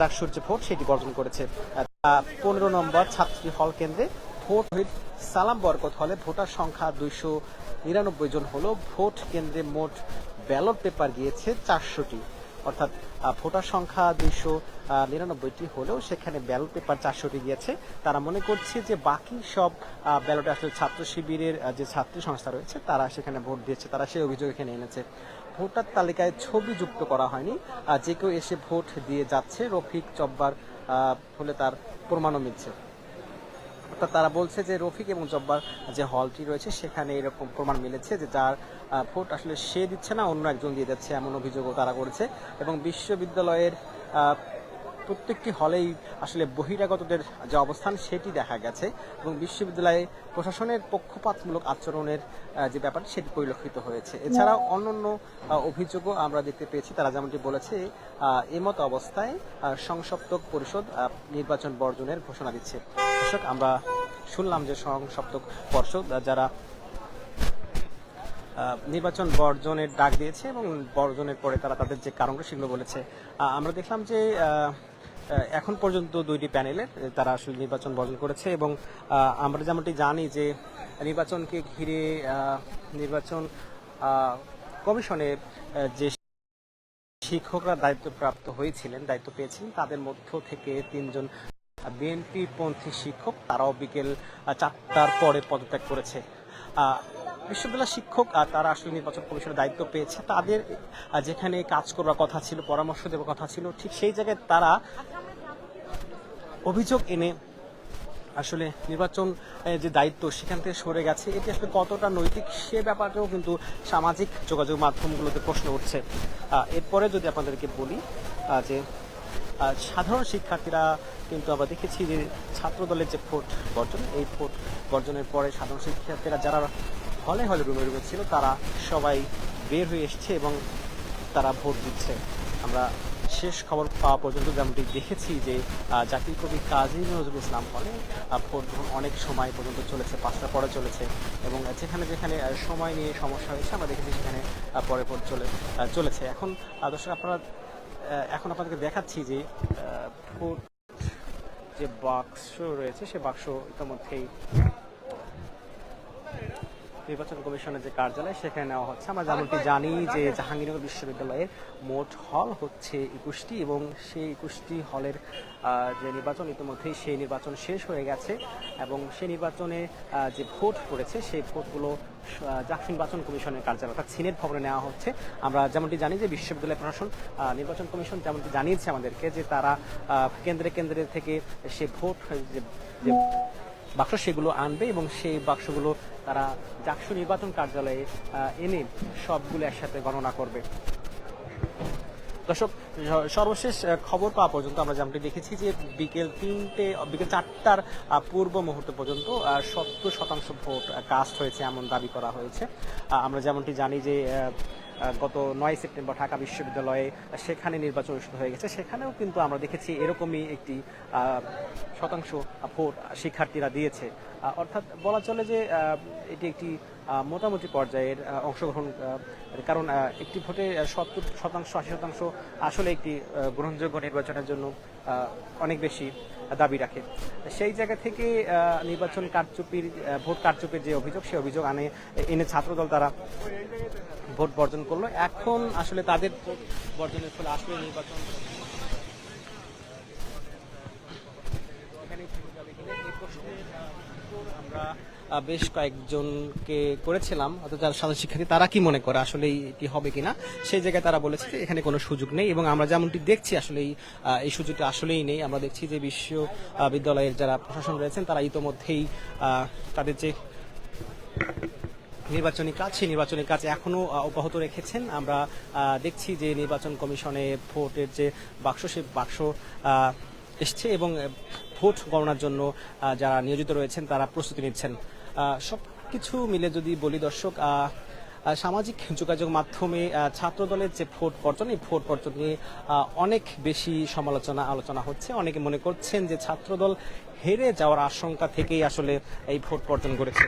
ডাকসুর যে ভোট সেটি বর্জন করেছে। পনেরো নম্বর ছাত্রী হল কেন্দ্রে ভোট সালাম বরকত হলে ভোটার সংখ্যা দুইশো নিরানব্বই জন হলো। ভোট কেন্দ্রে মোট ব্যালট পেপার গিয়েছে চারশোটি। অর্থাৎ ভোটার সংখ্যা দুইশো নিরানব্বইটি হলেও সেখানে ব্যালট পেপার চারশোটি গিয়েছে। তারা মনে করছে যে বাকি সব ব্যালটে আসলে ছাত্র শিবিরের যে ছাত্রী সংস্থা রয়েছে, তারা সেখানে ভোট দিয়েছে, তারা সেই অভিযোগ এখানে এনেছে। ভোটার তালিকায় ছবি যুক্ত করা হয়নি। যে কেউ এসে ভোট দিয়ে যাচ্ছে, রফিক চব্বার হলে তার প্রমাণও মিলছে। অর্থাৎ তারা বলছে যে রফিক এবং জব্বার যে হলটি রয়েছে, সেখানে এরকম প্রমাণ মিলেছে যে যার ভোট আসলে সে দিচ্ছে না, অন্য একজন দিয়ে যাচ্ছে এমন অভিযোগও তারা করেছে। এবং বিশ্ববিদ্যালয়ের প্রত্যেকটি হলেই আসলে বহিরাগতদের যে অবস্থান সেটি দেখা গেছে এবং বিশ্ববিদ্যালয়ে প্রশাসনের পক্ষপাতমূলক আচরণের যে ব্যাপার সেটি পরিলক্ষিত হয়েছে। এছাড়াও অন্যান্য অভিযোগও আমরা দেখতে পেয়েছি। তারা যেমনটি বলেছে এমত অবস্থায় সংসপ্তক পরিষদ নির্বাচন বর্জনের ঘোষণা দিচ্ছে। দর্শক আমরা শুনলাম যে সংসপ্তক পর্ষদ যারা নির্বাচন বর্জনের ডাক দিয়েছে এবং বর্জনের পরে তারা তাদের যে কারণগুলো সেগুলো বলেছে। আমরা দেখলাম যে এখন পর্যন্ত দুইটি প্যানেলের তারা আসলে নির্বাচন বর্জন করেছে এবং আমরা যেমনটি জানি যে নির্বাচনকে ঘিরে নির্বাচন কমিশনের যে শিক্ষকরা দায়িত্বপ্রাপ্ত হয়েছিলেন, দায়িত্ব পেয়েছিলেন তাদের মধ্য থেকে তিনজন বিএনপি পন্থী শিক্ষক তারাও বিকেল চারটার পরে পদত্যাগ করেছে। বিশ্ববিদ্যালয় শিক্ষক তারা আসলে নির্বাচন কমিশনের দায়িত্ব পেয়েছে। তাদের যেখানে কাজ করার কথা ছিল, পরামর্শ দেওয়ার কথা ছিল, ঠিক সেই জায়গায় তারা অভিযোগ এনে আসলে নির্বাচন যে দায়িত্ব সেখান থেকে সরে গেছে। এটি আসলে কতটা নৈতিক সে ব্যাপারেও কিন্তু সামাজিক যোগাযোগ মাধ্যমগুলোতে প্রশ্ন উঠছে। এরপরে যদি আপনাদেরকে বলি যে সাধারণ শিক্ষার্থীরা কিন্তু আমরা দেখেছি যে ছাত্র দলের যে ভোট বর্জন, এই ভোট বর্জনের পরে সাধারণ শিক্ষার্থীরা যারা হলে হলে রুমে রুমে ছিল, তারা সবাই বের হয়ে এসছে এবং তারা ভোট দিচ্ছে। আমরা শেষ খবর পাওয়া পর্যন্ত যেমনটি দেখেছি যে জাতীয় কবি কাজী নজরুল ইসলাম হলে ভোট গ্রহণ অনেক সময় পর্যন্ত চলেছে পাঁচটা পরে চলেছে এবং যেখানে যেখানে সময় নিয়ে সমস্যা হয়েছে, আমরা দেখেছি সেখানে পরে পর চলে চলেছে। এখন দর্শক, আপনারা এখন আপনাদেরকে দেখাচ্ছি যে ভোট যে বাক্স রয়েছে, সে বাক্স ইতিমধ্যেই নির্বাচন কমিশনের যে কার্যালয়, সেখানে নেওয়া হচ্ছে। আমরা যেমনটি জানি যে জাহাঙ্গীরনগর বিশ্ববিদ্যালয়ের মোট হল হচ্ছে একুশটি এবং সেই একুশটি হলের যে নির্বাচন, ইতিমধ্যেই সেই নির্বাচন শেষ হয়ে গেছে এবং সেই নির্বাচনে যে ভোট পড়েছে, সেই ভোটগুলো জাতীয় নির্বাচন কমিশনের কার্যালয় অর্থাৎ সিনেট ভবনে নেওয়া হচ্ছে। আমরা যেমনটি জানি যে বিশ্ববিদ্যালয় প্রশাসন নির্বাচন কমিশন যেমনটি জানিয়েছে আমাদেরকে যে তারা কেন্দ্রে কেন্দ্রে থেকে সে ভোট যে বাক্স সেগুলো আনবে এবং সেই বাক্সগুলো তারা জাকসু নির্বাচন কার্যালয়ে এনে সবগুলো একসাথে গণনা করবে। দর্শক সর্বশেষ খবর পাওয়া পর্যন্ত আমরা যেমনটি দেখেছি যে বিকেল তিনটে, বিকেল চারটার পূর্ব মুহূর্ত পর্যন্ত সত্তর শতাংশ ভোট কাস্ট হয়েছে, এমন দাবি করা হয়েছে। আমরা যেমনটি জানি যে গত নয় সেপ্টেম্বর ঢাকা বিশ্ববিদ্যালয়ে সেখানে নির্বাচন অনুষ্ঠিত হয়ে গেছে। সেখানেও কিন্তু আমরা দেখেছি এরকমই একটি শতাংশ ভোট শিক্ষার্থীরা দিয়েছে। অর্থাৎ বলা চলে যে এটি একটি মোটামুটি পর্যায়ের অংশগ্রহণ কারণ একটি ভোটে সত্তর শতাংশ, আশি শতাংশ আসলে একটি গ্রহণযোগ্য নির্বাচনের জন্য অনেক বেশি দাবি রাখে। সেই জায়গা থেকে নির্বাচন কারচুপির ভোট কারচুপির যে অভিযোগ সেই অভিযোগ আনে এনে ছাত্রদল তারা ভোট বর্জন করল। এখন আসলে তাদের বর্জনের ফলে আসলে নির্বাচন আমরা বেশ কয়েকজনকে করেছিলাম। অর্থাৎ যারা সাধারণ শিক্ষার্থী, তারা কি মনে করে আসলে এটি হবে কিনা? সেই জায়গায় তারা বলেছে এখানে কোনো সুযোগ নেই এবং আমরা যেমনটি দেখছি আসলে এই সুযোগটা আসলেই নেই। আমরা দেখছি যে বিশ্ববিদ্যালয়ের যারা প্রশাসন রয়েছেন, তারা ইতোমধ্যেই তাদের যে নির্বাচনী কাজ সেই নির্বাচনী কাজ এখনও আহ, অব্যাহত রেখেছেন। আমরা দেখছি যে নির্বাচন কমিশনে ভোটের যে বাক্স সেই বাক্স এসছে এবং ভোট গণনার জন্য যারা নিয়োজিত রয়েছেন তারা প্রস্তুতি নিচ্ছেন। সব কিছু মিলে যদি বলি দর্শক সামাজিক যোগাযোগ মাধ্যমে আহ, ছাত্রদলের যে ভোট বর্জন এই ভোট বর্জন নিয়ে অনেক বেশি সমালোচনা আলোচনা হচ্ছে। অনেকে মনে করছেন যে ছাত্রদল হেরে যাওয়ার আশঙ্কা থেকেই আসলে এই ভোট বর্জন করেছে।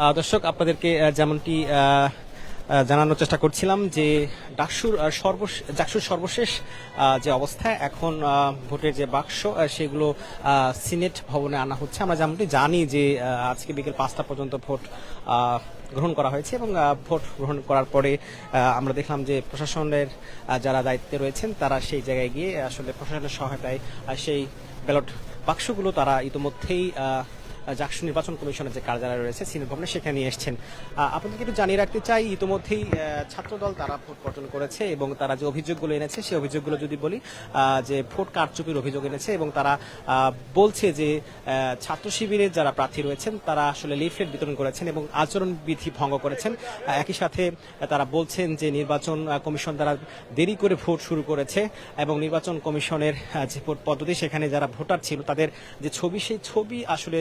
দর্শক আপনাদেরকে যেমনটি জানানোর চেষ্টা করছিলাম যে ডাকসুর আহ, সর্বশ ডাকসুর সর্বশেষ যে অবস্থা এখন ভোটের যে বাক্স সেগুলো সিনেট ভবনে আনা হচ্ছে। আমরা যেমনটি জানি যে আজকে বিকেল পাঁচটা পর্যন্ত ভোট গ্রহণ করা হয়েছে এবং ভোট গ্রহণ করার পরে আমরা দেখলাম যে প্রশাসনের যারা দায়িত্বে রয়েছেন তারা সেই জায়গায় গিয়ে আসলে প্রশাসনের সহায়তায় সেই ব্যালট বাক্সগুলো তারা ইতিমধ্যেই জাকসু নির্বাচন কমিশনের যে কার্যালয় রয়েছে, সিনেট ভবনে সেখানে নিয়ে এসছেন। আপনাদেরকে একটু জানিয়ে রাখতে চাই, ইতিমধ্যেই ছাত্রদল তারা ভোট বর্জন করেছে এবং তারা যে অভিযোগগুলো এনেছে, সেই অভিযোগগুলো যদি বলি যে ভোট কারচুপির অভিযোগ এনেছে এবং তারা বলছে যে ছাত্র শিবিরের যারা প্রার্থী রয়েছেন, তারা আসলে লিফলেট বিতরণ করেছেন এবং আচরণ বিধি ভঙ্গ করেছেন। একই সাথে তারা বলছেন যে নির্বাচন কমিশন দ্বারা দেরি করে ভোট শুরু করেছে এবং নির্বাচন কমিশনের যে ভোট পদ্ধতি, সেখানে যারা ভোটার ছিল, তাদের যে ছবি, সেই ছবি আসলে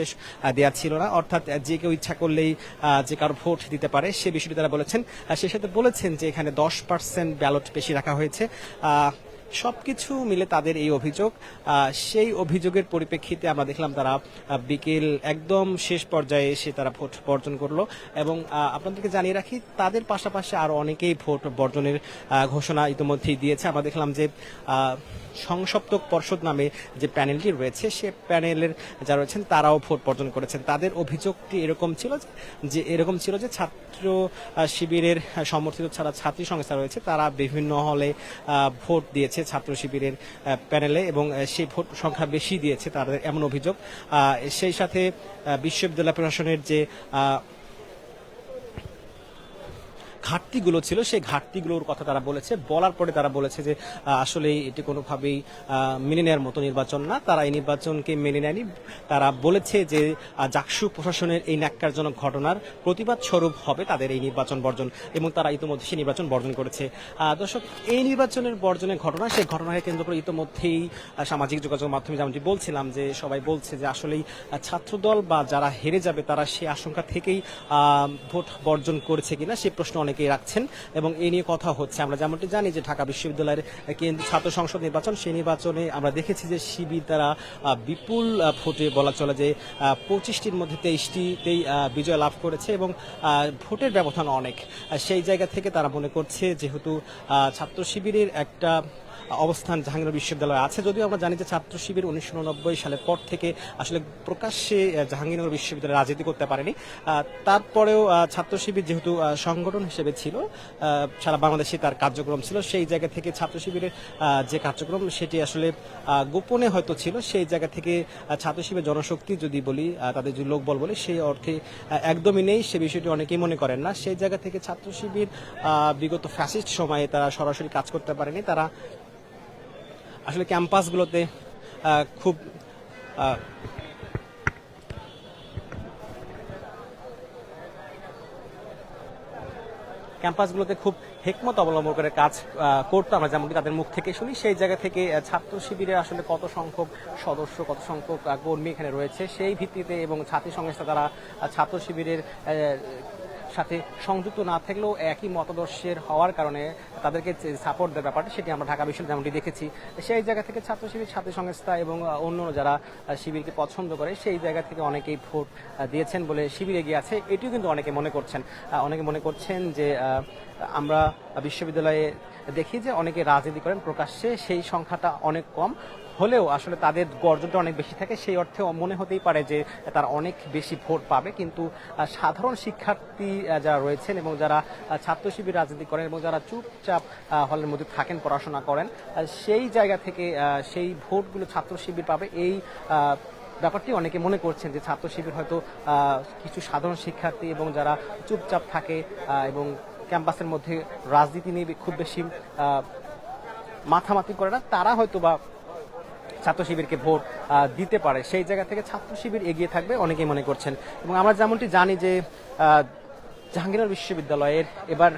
দেয়া ছিল না। অর্থাৎ যে কেউ ইচ্ছা করলেই যে কারও ভোট দিতে পারে, সে বিষয়টি তারা বলেছেন। সে সাথে বলেছেন যে এখানে দশ পার্সেন্ট ব্যালট বেশি রাখা হয়েছে। সবকিছু মিলে তাদের এই অভিযোগ সেই অভিযোগের পরিপ্রেক্ষিতে আমরা দেখলাম তারা বিকেল একদম শেষ পর্যায়ে এসে তারা ভোট বর্জন করল এবং আপনাদেরকে জানিয়ে রাখি, তাদের পাশাপাশি আরও অনেকেই ভোট বর্জনের ঘোষণা ইতিমধ্যেই দিয়েছে। আমরা দেখলাম যে সংসপ্তক পর্ষদ নামে যে প্যানেলটি রয়েছে, সে প্যানেলের যারা রয়েছেন তারাও ভোট বর্জন করেছেন। তাদের অভিযোগটি এরকম ছিল যে এরকম ছিল যে, ছাত্র আহ, শিবিরের সমর্থিত ছাড়া ছাত্রী সংস্থা রয়েছে। তারা বিভিন্ন হলে ভোট দিয়েছে ছাত্র শিবিরের প্যানেলে এবং সেই ভোট সংখ্যা বেশি দিয়েছে তাদের এমন অভিযোগ। সেই সাথে বিশ্ববিদ্যালয় প্রশাসনের যে ঘাটতিগুলো ছিল, সেই ঘাটতিগুলোর কথা তারা বলেছে। বলার পরে তারা বলেছে যে আসলে এটি কোনোভাবেই মেনে নেওয়ার মতো নির্বাচন না। তারা এই নির্বাচনকে মেনে নেয়নি। তারা বলেছে যে জাকসু প্রশাসনের এই ন্যাক্কারজনক ঘটনার প্রতিবাদ স্বরূপ হবে তাদের এই নির্বাচন বর্জন এবং তারা ইতিমধ্যে সেই নির্বাচন বর্জন করেছে। দর্শক, এই নির্বাচনের বর্জনের ঘটনা, সেই ঘটনাকে কেন্দ্র করে ইতিমধ্যেই সামাজিক যোগাযোগ মাধ্যমে যেমনটি বলছিলাম যে, সবাই বলছে যে, আসলেই ছাত্রদল বা যারা হেরে যাবে তারা সেই আশঙ্কা থেকেই ভোট বর্জন করেছে কিনা সেই প্রশ্ন অনেকেই রাখছেন এবং এই নিয়ে কথা হচ্ছে। আমরা যেমনটি জানি যে ঢাকা বিশ্ববিদ্যালয়ের কেন্দ্রীয় ছাত্র সংসদ নির্বাচন, সেই নির্বাচনে আমরা দেখেছি যে শিবির দ্বারা বিপুল ভোটে বলা চলে যে পঁচিশটির মধ্যে তেইশটিতেই বিজয় লাভ করেছে এবং ভোটের ব্যবধান অনেক। সেই জায়গা থেকে তারা মনে করছে যেহেতু ছাত্র শিবিরের একটা অবস্থান জাহাঙ্গীর বিশ্ববিদ্যালয়ে আছে। যদিও আমরা জানি যে ছাত্র শিবির উনিশশো উননব্বই সালের পর থেকে আসলে প্রকাশ্যে জাহাঙ্গীরনগর বিশ্ববিদ্যালয়ে রাজনীতি করতে পারেনি। তারপরেও ছাত্র শিবির যেহেতু সংগঠন হিসেবে ছিল সারা বাংলাদেশে তার কার্যক্রম ছিল, সেই জায়গা থেকে ছাত্র শিবিরের যে কার্যক্রম সেটি আসলে গোপনে হয়তো ছিল, সেই জায়গা থেকে ছাত্র শিবির জনশক্তি যদি বলি তাদের যদি লোকবল বলে সেই অর্থে একদমই নেই, সে বিষয়টি অনেকেই মনে করেন না। সেই জায়গা থেকে ছাত্র শিবির বিগত ফ্যাসিস্ট সময়ে তারা সরাসরি কাজ করতে পারেনি। তারা আসলে ক্যাম্পাসগুলোতে খুব ক্যাম্পাসগুলোতে খুব হেকমত অবলম্বন করে কাজ করতো আমরা যেমনকি তাদের মুখ থেকে শুনি। সেই জায়গা থেকে ছাত্র শিবিরে আসলে কত সংখ্যক সদস্য, কত সংখ্যক কর্মী এখানে রয়েছে। সেই ভিত্তিতে এবং ছাত্রী সংস্থা তারা ছাত্র শিবিরের সাথে সংযুক্ত না থাকলেও একই মতাদর্শের হওয়ার কারণে তাদেরকে সাপোর্ট দেওয়ার ব্যাপারটা সেটি আমরা ঢাকা বিশ্ববিদ্যালয় যেমনটি দেখেছি, সেই জায়গা থেকে ছাত্র শিবির ছাত্রী সংস্থা এবং অন্য যারা শিবিরকে পছন্দ করে সেই জায়গা থেকে অনেকেই ভোট দিয়েছেন বলে শিবির এগিয়ে আছে। এটিও কিন্তু অনেকে মনে করছেন। অনেকে মনে করছেন যে আমরা বিশ্ববিদ্যালয়ে দেখি যে অনেকে রাজনীতি করেন, প্রকাশ্যে সেই সংখ্যাটা অনেক কম। হলেও আসলে তাদের গর্জনটা অনেক বেশি থাকে। সেই অর্থে মনে হতেই পারে যে তারা অনেক বেশি ভোট পাবে। কিন্তু সাধারণ শিক্ষার্থী যারা রয়েছেন এবং যারা ছাত্র শিবির রাজনীতি করেন এবং যারা চুপচাপ হলের মধ্যে থাকেন, পড়াশোনা করেন সেই জায়গা থেকে সেই ভোটগুলো ছাত্র শিবির পাবে। এই ব্যাপারটি অনেকে মনে করছেন যে ছাত্র শিবির হয়তো কিছু সাধারণ শিক্ষার্থী এবং যারা চুপচাপ থাকে এবং ক্যাম্পাসের মধ্যে রাজনীতি নিয়ে খুব বেশি মাথামাতি করে না, তারা হয়তো বা ছাত্র শিবিরকে ভোট দিতে পারে। সেই জায়গা থেকে ছাত্র শিবির এগিয়ে থাকবে অনেকেই মনে করছেন। এবং আমরা যেমনটি জানি যে জাহাঙ্গীরনগর বিশ্ববিদ্যালয়ের এবার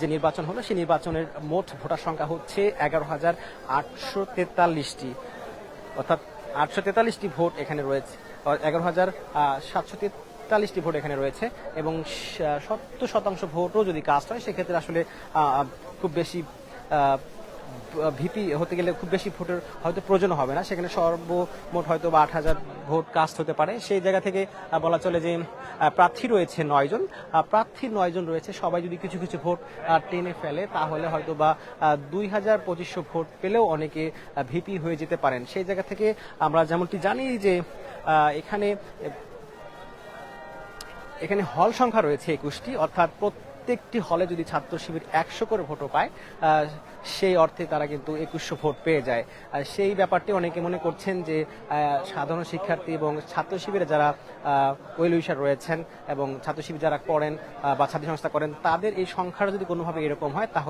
যে নির্বাচন হলো, সেই নির্বাচনের মোট ভোটার সংখ্যা হচ্ছে এগারো হাজার আটশো তেতাল্লিশটি। অর্থাৎ আটশো তেতাল্লিশটি ভোট এখানে রয়েছে এগারো হাজার সাতশো তেতাল্লিশটি ভোট এখানে রয়েছে এবং সত্তর শতাংশ ভোটও যদি কাস্ট হয়, সেক্ষেত্রে আসলে খুব বেশি ভিপি হতে গেলে খুব বেশি ভোটের হয়তো প্রয়োজন হবে না। সেখানে সর্বমোট হয়তো বা আট হাজার ভোট কাস্ট হতে পারে। সেই জায়গা থেকে বলা চলে যে প্রার্থী রয়েছে নয়জন প্রার্থী নয়জন রয়েছে। সবাই যদি কিছু কিছু ভোট টেনে ফেলে, তাহলে হয়তো বা দুই হাজার পঁচিশশো ভোট পেলেও অনেকে ভিপি হয়ে যেতে পারেন। সেই জায়গা থেকে আমরা যেমনটি জানি যে এখানে এখানে হল সংখ্যা রয়েছে একুশটি। অর্থাৎ প্রত্যেকটি হলে যদি ছাত্র শিবির একশো করে ভোটও পায় সেই অর্থে তারা কিন্তু একুশশো ভোট পেয়ে যায়। আর সেই ব্যাপারটি অনেকে মনে করছেন যে সাধারণ শিক্ষার্থী এবং ছাত্র শিবিরে যারা ওয়েল উইশার রয়েছেন এবং ছাত্র শিবির যারা করেন বা ছাত্র সংস্থা করেন, তাদের এই সংখ্যাটা যদি কোনোভাবে এরকম হয়, তাহলে